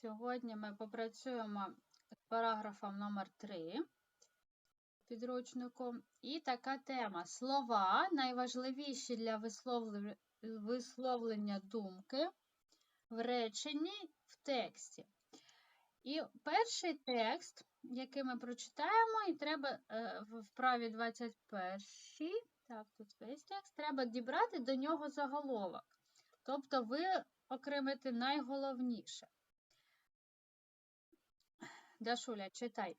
Сьогодні ми попрацюємо з параграфом номер 3 підручнику. І така тема. Слова найважливіші для висловлення, думки в реченні в тексті. І перший текст, який ми прочитаємо, і треба е, в вправі 21, так, тут весь текст, треба дібрати до нього заголовок. Тобто ви окремите найголовніше. Дашуля, читай.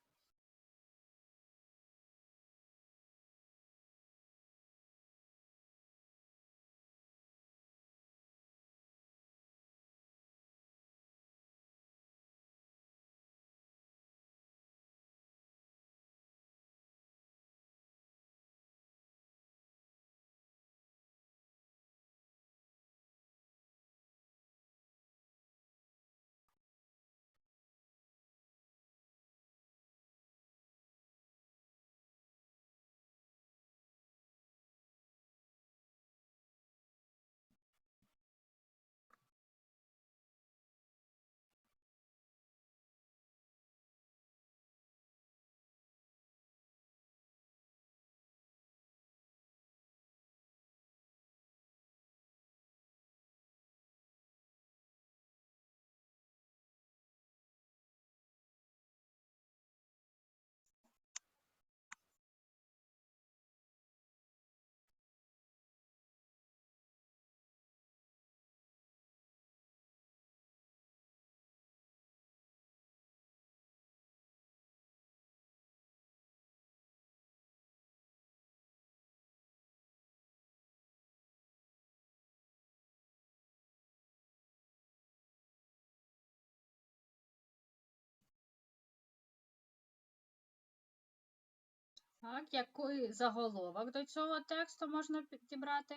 Так, який заголовок до цього тексту можна підібрати?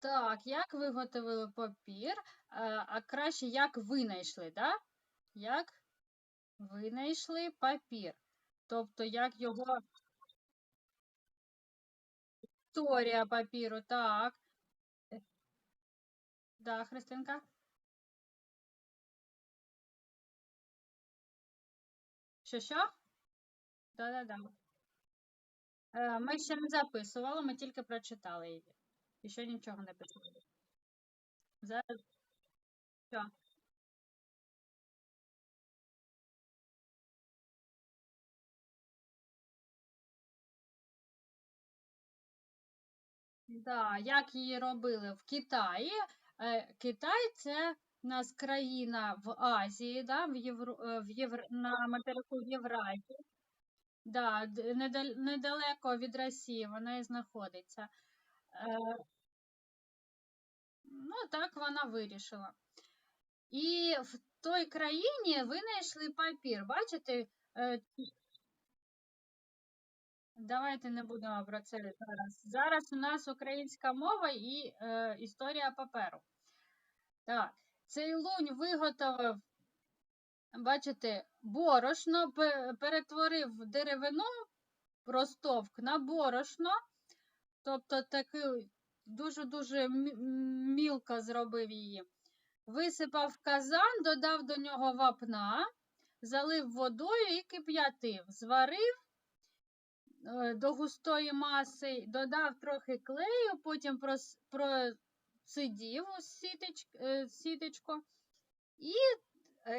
Так, як виготовили папір, е, а краще як винайшли, да? Як винайшли папір. Тобто, як його історія папіру, так. Е, Да, Христинка? Що, що? Да-да-да. Е, Ми ще не записували, ми тільки прочитали її. І ще нічого не писали. Зараз. Що? Да, як її робили в Китаї? Е, Китай це нас країна в Азії, да, в Євро, е, в Євр, на материку Євразії. Да, недалеко від Росії вона і знаходиться. Е, ну, так вона вирішила. І в той країні винайшли папір. Бачите? Е, Давайте не будемо про це зараз. Зараз у нас українська мова і е, історія паперу. Так, цей лунь виготовив, бачите, борошно, перетворив деревину, ростовк на борошно, тобто такий дуже-дуже мілко зробив її. Висипав казан, додав до нього вапна, залив водою і кип'ятив, зварив е, до густої маси, додав трохи клею, потім прос- процидів у сіточ, е, і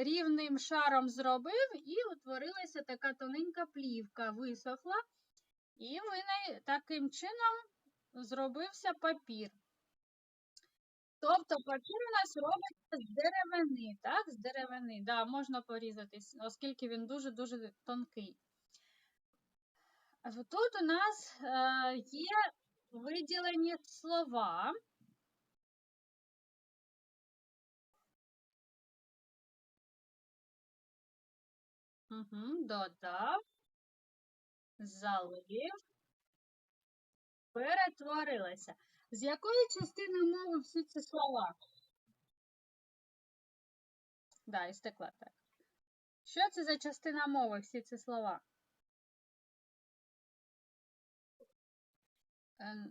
рівним шаром зробив, і утворилася така тоненька плівка, висохла, і вина- таким чином зробився папір. Тобто папір у нас робиться з деревини, так? З деревини. Да, можна порізати, с- оскільки він дуже-дуже тонкий. Тут у нас е, є виділені слова. Угу, додав, залив, перетворилася. З якої частини мови всі ці слова? Да, істекла так. Що це за частина мови, всі ці слова? Е,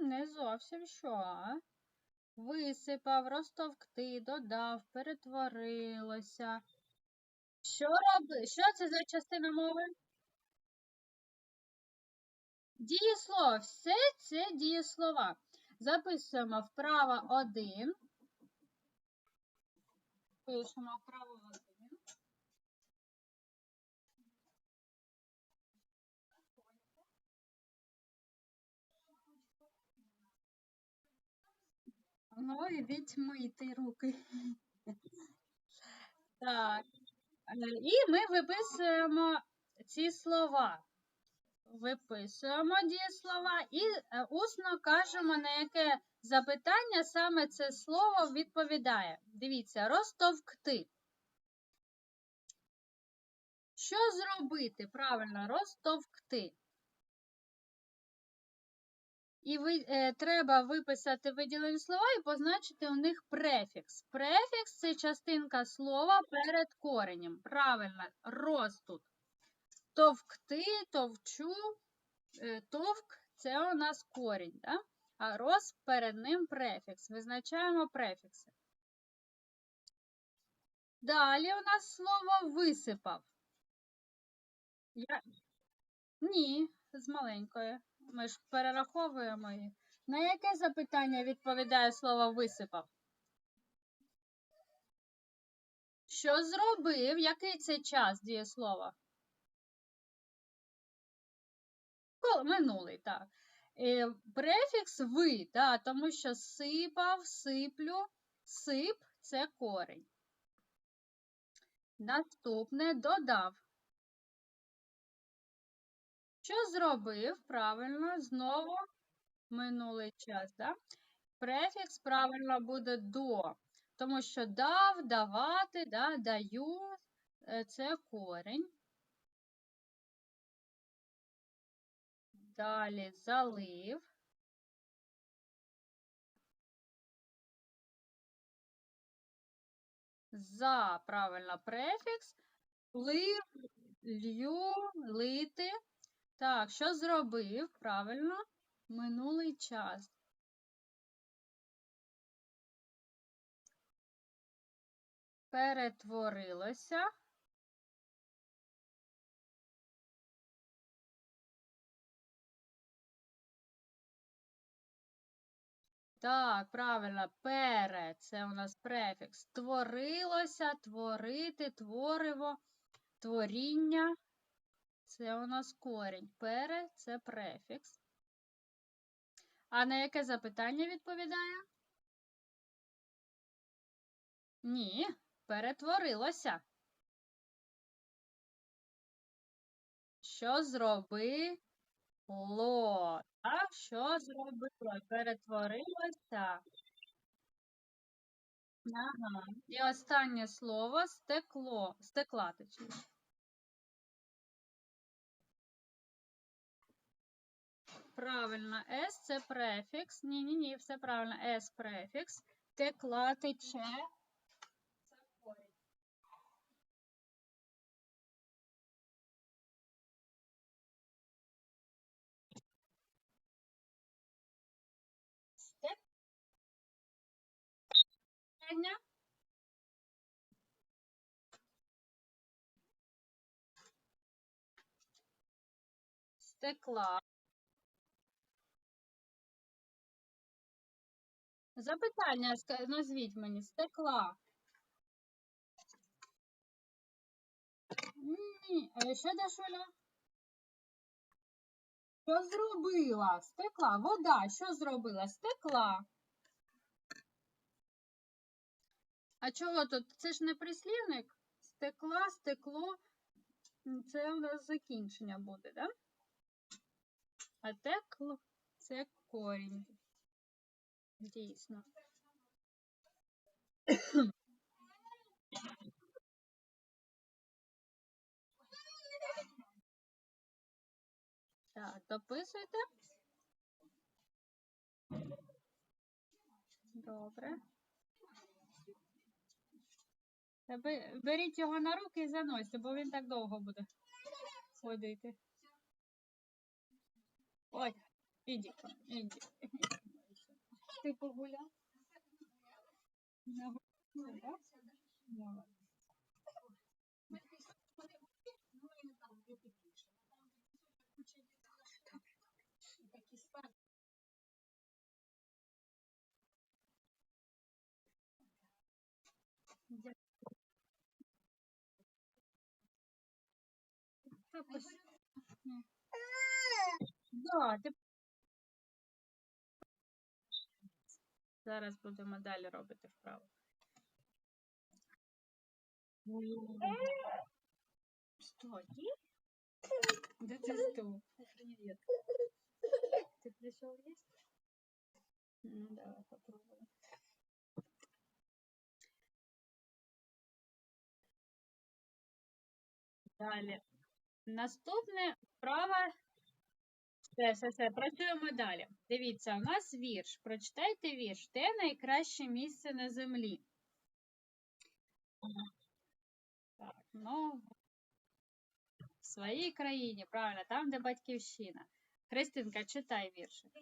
Не зовсім що. висипав, розтовкти, додав, перетворилося. Що роби? Що це за частина мови? Дієслово. Все це дієслова. Записуємо вправо 1. Пишемо вправо 1. Ну, ідіть мийте руки. Так. І ми виписуємо ці слова. Виписуємо дієслова і е, усно кажемо, на яке запитання саме це слово відповідає. Дивіться, розтовкти. Що зробити? Правильно, розтовкти. І ви, е, треба виписати виділені слова і позначити у них префікс. Префікс це частинка слова перед коренем. Правильно, роз тут. Товкти, товчу, е, товк це у нас корінь, да? а роз перед ним префікс. Визначаємо префікси. Далі у нас слово висипав. Я... Ні, з маленької. Ми ж перераховуємо їх. На яке запитання відповідає слово висипав? Що зробив? Який це час дієслова? Минулий, так. Е, Префікс ви, да, тому що сипав, сиплю, сип це корень. Наступне додав. Що зробив? Правильно, знову минулий час, да? Префікс правильно буде до, тому що дав, давати, да, даю е, це корень. Далі залив. За, правильно, префікс. Лив, лью, лити. Так, що зробив? Правильно, минулий час. Перетворилося. Так, правильно, пере це у нас префікс. Творилося, творити, твориво, творіння. Це у нас корінь. Пере це префікс. А на яке запитання відповідає? Ні, перетворилося. Що зробило? Так, що зробило? Перетворилося. Ага. І останнє слово стекло. Стекла, точніше. Правильно, S це префікс. Ні, ні, ні, все правильно. S префікс. Текла, тече. Це корінь. Стек. Стекла. Запитання назвіть мені. Стекла. Ні, е, що Дашуля? Що зробила? Стекла. Вода. Що зробила? Стекла. А чого тут? Це ж не прислівник? Стекла, стекло. Це у нас закінчення буде, да? А текло це корінь. Дійсно. Так, дописуйте. Добре. Беріть його на руки і заносьте, бо він так довго буде ходити. Ой, іди, іди. Ти погуляв? Да, ти... Зараз будемо далі робити вправо. Что, Да ты что? Привет. Ты пришел есть? Ну, давай попробуем. Далі. Наступне вправа. Все, все, все, працюємо далі. Дивіться, у нас вірш. Прочитайте вірш. Де найкраще місце на землі? Так, ну, в своїй країні, правильно, там, де батьківщина. Христинка, читай віршик.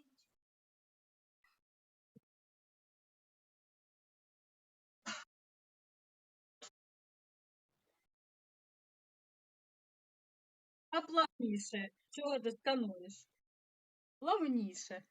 А плавніше. Чого ти скануєш? Плавніше.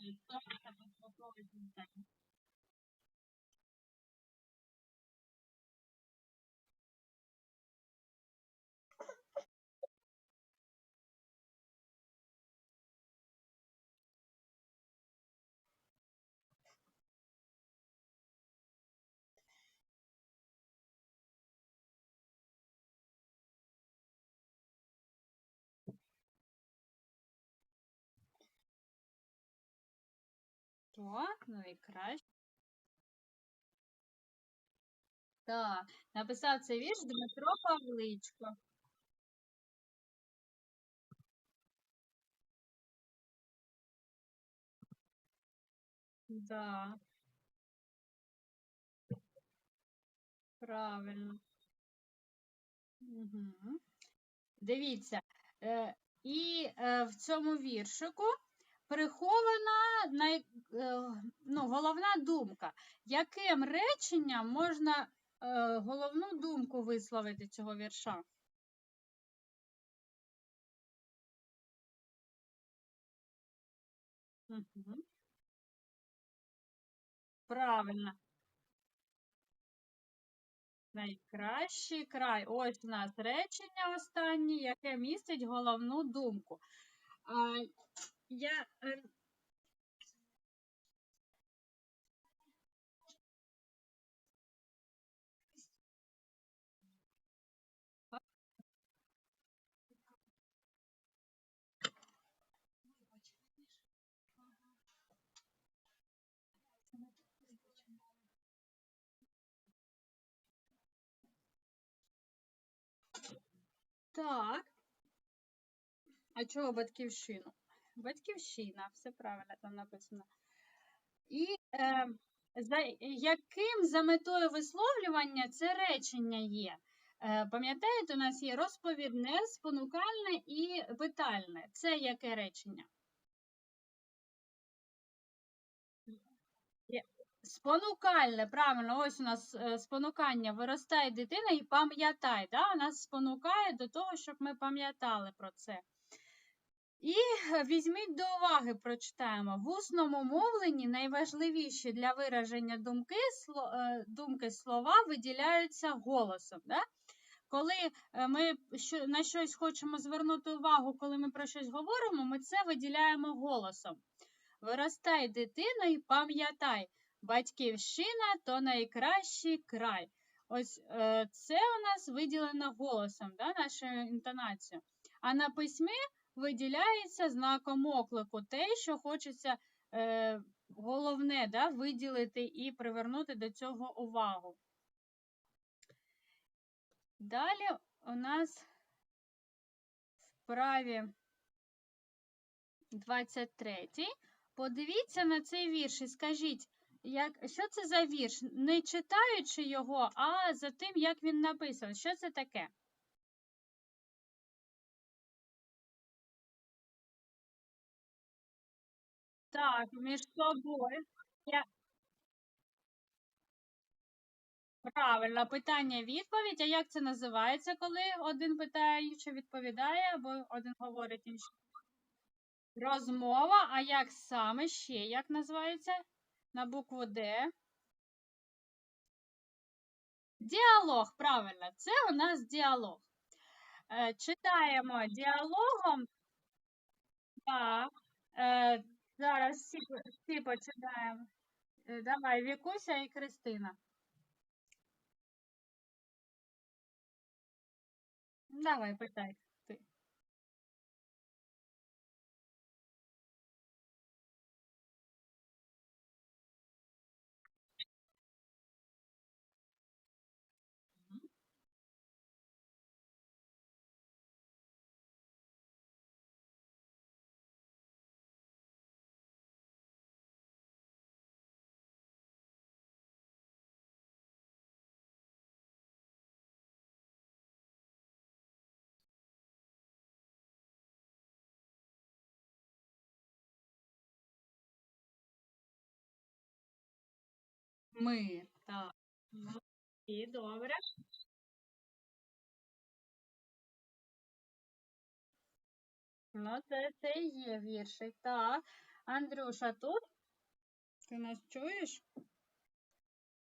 j'ai peur que ça passe encore avec une. Так, ну краще. Так, написав цей вірш Дмитро Павличко. Да. Правильно. Угу. Дивіться, е, і е, в цьому віршику прихована най, е, ну, головна думка. Яким реченням можна е, головну думку висловити цього вірша? Угу. Правильно. Найкращий край. Ось у нас речення останнє, яке містить головну думку. Я, е, Так. А чого батьківщину? Батьківщина, все правильно там написано. І е, за яким за метою висловлювання це речення є? Е, Пам'ятаєте, у нас є розповідне, спонукальне і питальне. Це яке речення? Спонукальне, правильно, ось у нас е, спонукання. Виростає дитина і пам'ятай. Да? Нас спонукає до того, щоб ми пам'ятали про це. І е, візьміть до уваги, прочитаємо. В усному мовленні найважливіші для вираження думки, е, думки слова виділяються голосом. Да? Коли е, ми на щось хочемо звернути увагу, коли ми про щось говоримо, ми це виділяємо голосом. Виростай, дитино, і пам'ятай, батьківщина то найкращий край. Ось це у нас виділено голосом, да, нашою інтонацією. а на письмі виділяється знаком оклику те, що хочеться е, головне да, виділити і привернути до цього увагу. Далі у нас в праві 23. Подивіться на цей вірш і скажіть, як, що це за вірш? Не читаючи його, а за тим, як він написаний. Що це таке? Так, між собою. Я... Правильно, питання відповідь. А як це називається, коли один питає, інший відповідає, або один говорить інший? Розмова. А як саме ще як називається? На букву Д. Діалог, правильно, це у нас діалог. Е, читаємо діалогом. Так. Зараз всі, всі починаємо. Давай, Вікуся і Кристина. Давай, питай. Ми. Так. Молодці, добре. Ну, це, це і є віршик. Так. Андрюша тут? Ти нас чуєш?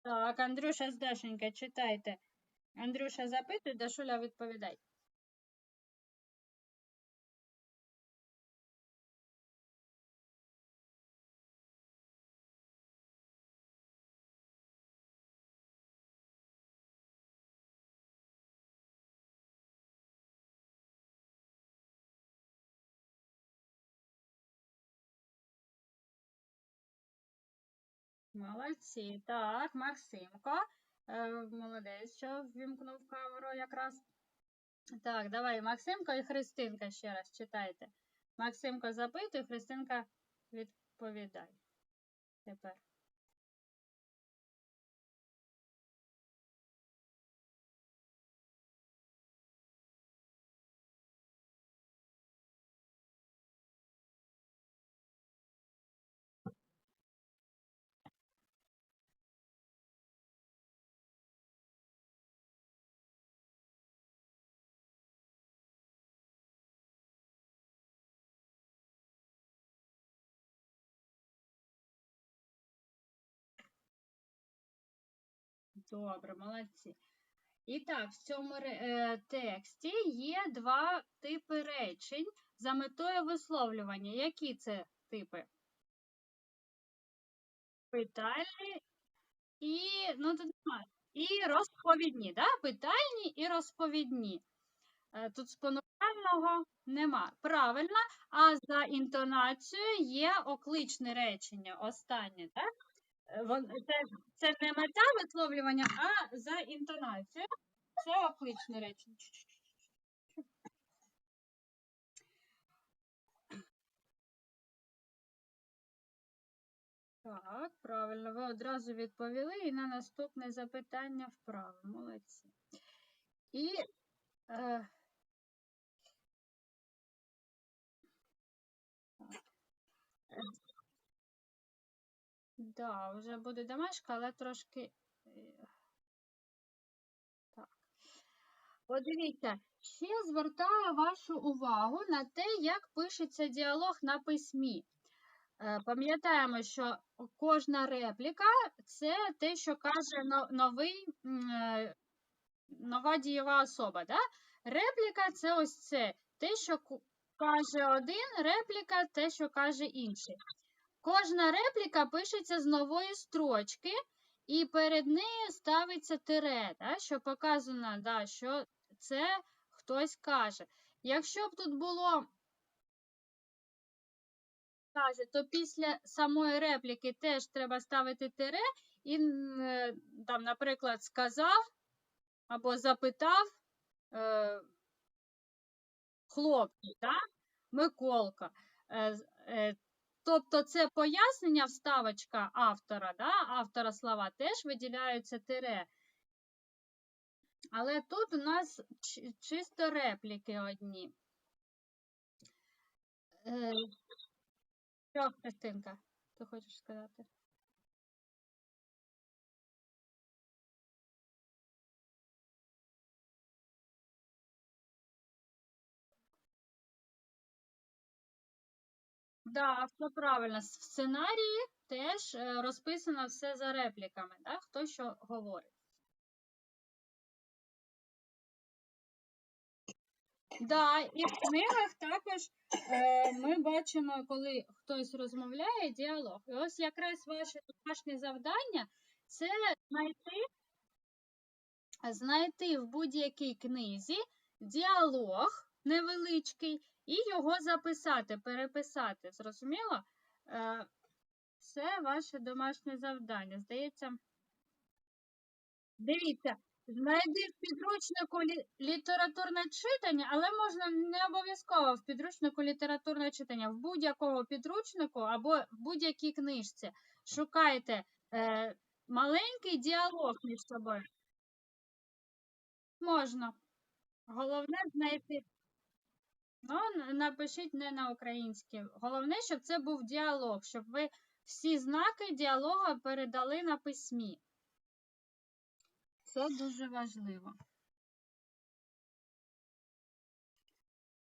Так, Андрюша з Дашенька, читайте. Андрюша запитує, Дашуля відповідай. Молодці. Так, Максимко. Е, молодець, що ввімкнув камеру якраз. Так, давай, Максимко і Христинка ще раз читайте. Максимко запитує, Христинка відповідай. Тепер. Добре, молодці. І так, в цьому е, тексті є два типи речень за метою висловлювання. Які це типи? Питальні і, ну, тут. І розповідні, да? Питальні і розповідні. Е, Тут спонукального нема. Правильно, а за інтонацією є окличне речення, останнє, так? Е, вон- Це, це не мета висловлювання, а за інтонацією. Це окличне речення. Так, правильно, ви одразу відповіли і на наступне запитання вправо. Молодці. І е, да, вже буде домашка, але трошки. е, Так. Подивіться, ще звертаю вашу увагу на те, як пишеться діалог на письмі. Е, Пам'ятаємо, що кожна репліка це те, що каже новий, е, нова дієва особа. Да? Репліка це ось це. Те, що каже один, репліка те, що каже інший. Кожна репліка пишеться з нової строчки, і перед нею ставиться тире, да, що показано, да, що це хтось каже. Якщо б тут було каже, то після самої репліки теж треба ставити тире і, е, там, наприклад, сказав або запитав е, хлопці, так? Миколка. Е, е, тобто це пояснення, вставочка автора, да? автора слова теж виділяються тире. Але тут у нас чисто репліки одні. Е, що, Христинка, ти хочеш сказати? Да, все правильно. В сценарії теж е, розписано все за репліками, да? хто що говорить. Да, і в книгах також е, ми бачимо, коли хтось розмовляє, діалог. І ось якраз ваше домашнє завдання це знайти, знайти в будь-якій книзі діалог невеличкий і його записати, переписати. Зрозуміло? Е, це ваше домашнє завдання. Здається, дивіться, знайди в підручнику лі- літературне читання, але можна не обов'язково в підручнику літературне читання. В будь-якому підручнику або в будь-якій книжці шукайте е, маленький діалог між собою. Можна. Головне знайти. Ну, напишіть не на українській. Головне, щоб це був діалог, щоб ви всі знаки діалога передали на письмі. Це дуже важливо.